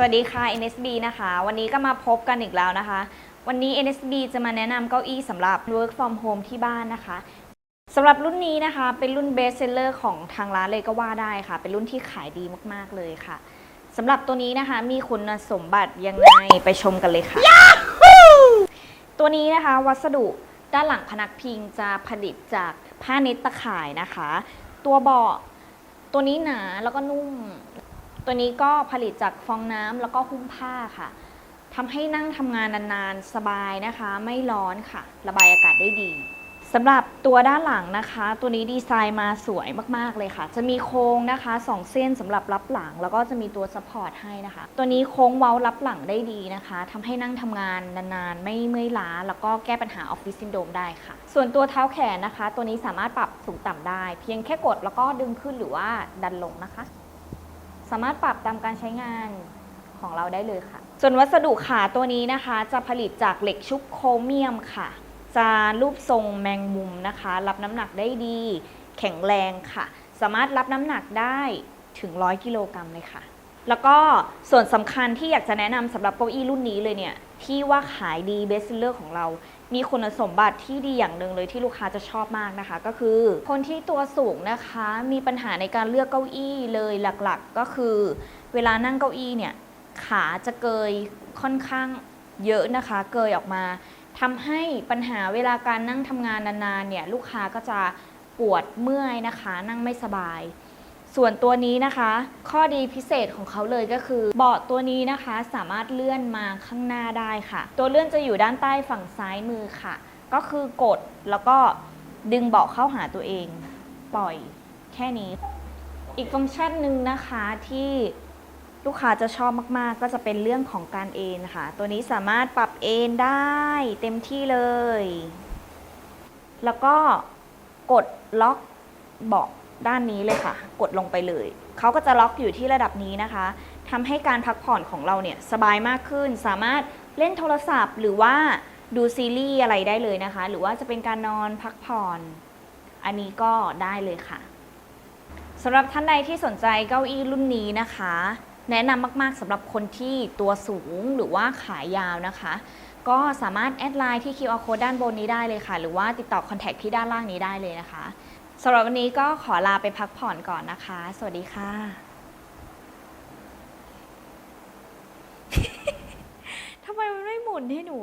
สวัสดีค่ะ NSB นะคะ วันนี้ก็มาพบกันอีกแล้วนะคะ วันนี้ NSB จะมาแนะนำเก้าอี้สำหรับ work from home ที่บ้านนะคะสำหรับรุ่นนี้นะคะ เป็นรุ่น best seller ของทางร้านเลยก็ว่าได้ค่ะ เป็นรุ่นที่ขายดีมากๆเลยค่ะสำหรับตัวนี้นะคะ มีคุณสมบัติยังไงไปชมกันเลยค่ะตัวนี้นะคะ วัสดุด้านหลังพนักพิงจะผลิตจากผ้าเน็ตตะข่ายนะคะ ตัวเบาะตัวนี้หนาแล้วก็นุ่ม ตัวนี้ก็ผลิตจากฟองน้ำแล้วก็หุ้มผ้าค่ะทำให้นั่งทำงานนานๆ สบายนะคะ ไม่ร้อนค่ะ ระบายอากาศได้ดีสำหรับตัวด้านหลังนะคะ ตัวนี้ดีไซน์มาสวยมากๆเลยค่ะ จะมีโค้งนะคะสองเส้นสำหรับรับหลัง แล้วก็จะมีตัวซัพพอร์ตให้นะคะ ตัวนี้โค้งเว้ารับหลังได้ดีนะคะทำให้นั่งทำงานนานๆ ไม่เมื่อยล้า แล้วก็แก้ปัญหาออฟฟิศซินโดมได้ค่ะ ส่วนตัวเท้าแขนนะคะ ตัวนี้สามารถปรับสูงต่ำได้ เพียงแค่กดแล้วก็ดึงขึ้นหรือว่าดันลงนะคะ สามารถปรับตามการใช้งานของเราได้เลยค่ะ ส่วนวัสดุขาตัวนี้นะคะ จะผลิตจากเหล็กชุบโครเมียมค่ะ จะรูปทรงแมงมุมนะคะ รับน้ำหนักได้ดี แข็งแรงค่ะ สามารถรับน้ำหนักได้ถึง 100 กิโลกรัมเลยค่ะ แล้วก็ส่วนสำคัญที่อยากจะแนะนำสำหรับเก้าอี้รุ่นนี้เลยเนี่ย ที่ว่าขายดีเบสเซอร์ของเรา มีคุณสมบัติที่ดีอย่างหนึ่งเลยที่ลูกค้าจะชอบมากนะคะ ก็คือ คนที่ตัวสูงนะคะ มีปัญหาในการเลือกเก้าอี้เลยหลักๆ ก็คือ เวลานั่งเก้าอี้เนี่ย ขาจะเกยค่อนข้างเยอะนะคะ เกยออกมาทำให้ปัญหาเวลาการนั่งทำงานนานๆเนี่ยลูกค้าก็จะปวดเมื่อยนะคะ นั่งไม่สบาย ส่วนตัวนี้นะคะ ข้อดีพิเศษของเขาเลยก็คือ เบาะตัวนี้นะคะสามารถเลื่อนมาข้างหน้าได้ค่ะ ตัวเลื่อนจะอยู่ด้านใต้ฝั่งซ้ายมือค่ะ ก็คือกดแล้วก็ดึงเบาะเข้าหาตัวเอง ปล่อยแค่นี้ อีกฟังก์ชันหนึ่งนะคะที่ลูกค้าจะชอบมาก ๆ ก็จะเป็นเรื่องของการเอนค่ะ ตัวนี้สามารถปรับเอนได้เต็มที่เลย แล้วก็กดล็อกเบาะ ด้านนี้เลยค่ะ กดลงไปเลย เขาก็จะล็อกอยู่ที่ระดับนี้นะคะทำให้การพักผ่อนของเราเนี่ยสบายมากขึ้น สามารถเล่นโทรศัพท์ หรือว่าดูซีรีส์อะไรได้เลยนะคะ หรือว่าจะเป็นการนอนพักผ่อน อันนี้ก็ได้เลยค่ะสำหรับท่านใดที่สนใจเก้าอี้รุ่นนี้นะคะ แนะนำมาก ๆสำหรับคนที่ตัวสูงหรือว่าขายาวนะคะ ก็สามารถแอดไลน์ที่ QR code ด้านบนนี้ได้เลยค่ะ หรือว่าติดต่อคอนแทคที่ด้านล่างนี้ได้เลยนะคะ สำหรับวันนี้ก็ขอลาไปพักผ่อนก่อนนะคะ สวัสดีค่ะ ทำไมมันไม่หมุนให้หนู